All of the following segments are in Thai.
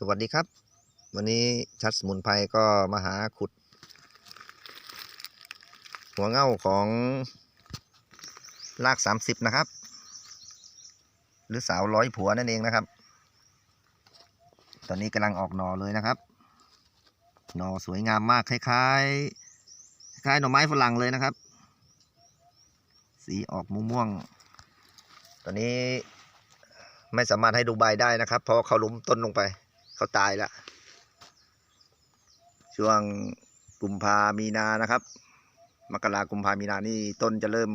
สวัสดีครับ วันนี้ชัดสมุนไพรก็มาหาขุด หัวเง่าของราก30นะครับ หรือสาวร้อยผัวนั่นเองนะครับ ตอนนี้กำลังออกหน่อเลยนะครับหน่อสวยงามมากคล้ายๆ คล้ายหน่อไม้ฝรั่งเลยนะครับ สีออกม่วงๆตอนนี้ไม่สามารถให้ดูใบได้นะครับ เพราะเขาล้มต้นลงไป เขาตายแล้ว ช่วงกุมภามีนานะครับ มกรากุมภามีนานี่ต้นจะเริ่ม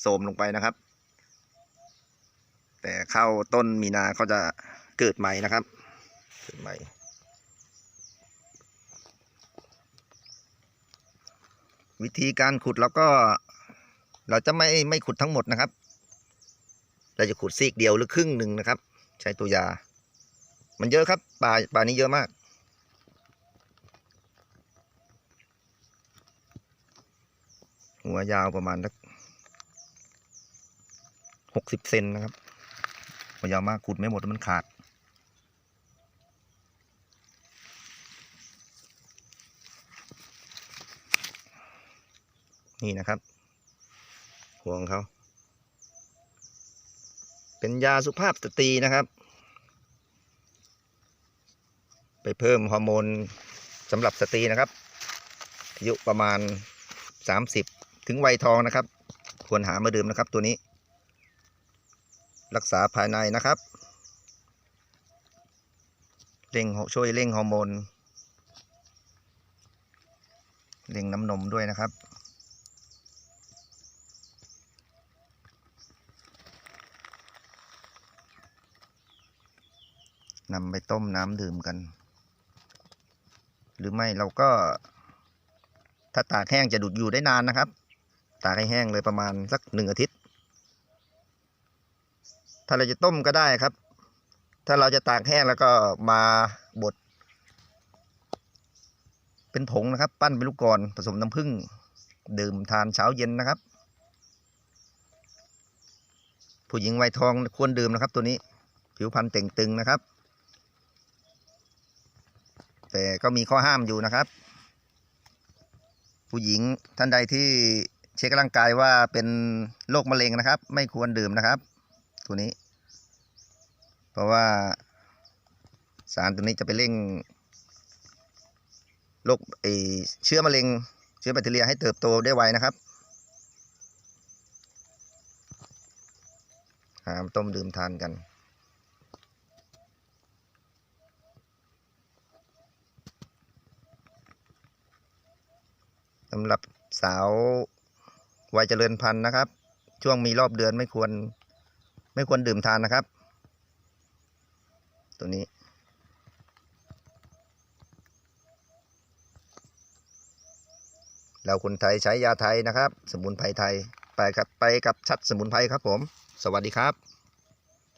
โทรมลงไปนะครับ แต่เข้าต้นมีนาเขาจะเกิดใหม่นะครับ เกิดใหม่วิธีการขุดเราก็เราจะไม่ไม่ขุดทั้งหมดนะครับ เราจะขุดซีกเดียวหรือครึ่งหนึ่งนะครับ ใช้ตัวยา มันเยอะครับปลาปลานี้เยอะมาก หัวยาวประมาณสักหกสิบเซนนะครับหัวยาวมากขุดไม่หมดมันขาด นี่นะครับ หัวของเขาเป็นยาสุภาพสตรีนะครับ ไปเพิ่มฮอร์โมนสำหรับสตรีนะครับ อายุประมาณ 30 ถึงวัยทองนะครับ ควรหามาดื่มนะครับตัวนี้ รักษาภายในนะครับเร่งช่วยเร่งฮอร์โมนเร่งน้ำนมด้วยนะครับ นำไปต้มน้ำดื่มกัน รือไม่เราก็ ถ้าตากแห้งจะดูดอยู่ได้นานนะครับ ตากให้แห้งเลยประมาณสักหนึ่งอาทิตย์ ถ้าเราจะต้มก็ได้ครับ ถ้าเราจะตากแห้งแล้วก็มาบดเป็นผงนะครับ ปั้นเป็นลูกกลอนผสมน้ำผึ้งดื่มทานเช้าเย็นนะครับ ผู้หญิงวัยทองควรดื่มนะครับ ตัวนี้ผิวพรรณเต่งตึงนะครับ แต่ก็มีข้อห้ามอยู่นะครับ ผู้หญิงท่านใดที่เช็คร่างกายว่าเป็นโรคมะเร็งนะครับ ไม่ควรดื่มนะครับ ตัวนี้ เพราะว่าสารตัวนี้จะไปเร่งโรคเอเชื้อมะเร็ง เชื้อแบคทีเรียให้เติบโตได้ไวนะครับหามต้มดื่มทานกัน สำหรับสาววัยเจริญพันธุ์นะครับ ช่วงมีรอบเดือนไม่ควร ไม่ควรดื่มทานนะครับ ตัวนี้เราคนไทยใช้ยาไทยนะครับ สมุนไพรไทย ไปครับไปกับชัดสมุนไพรครับผม สวัสดีครับ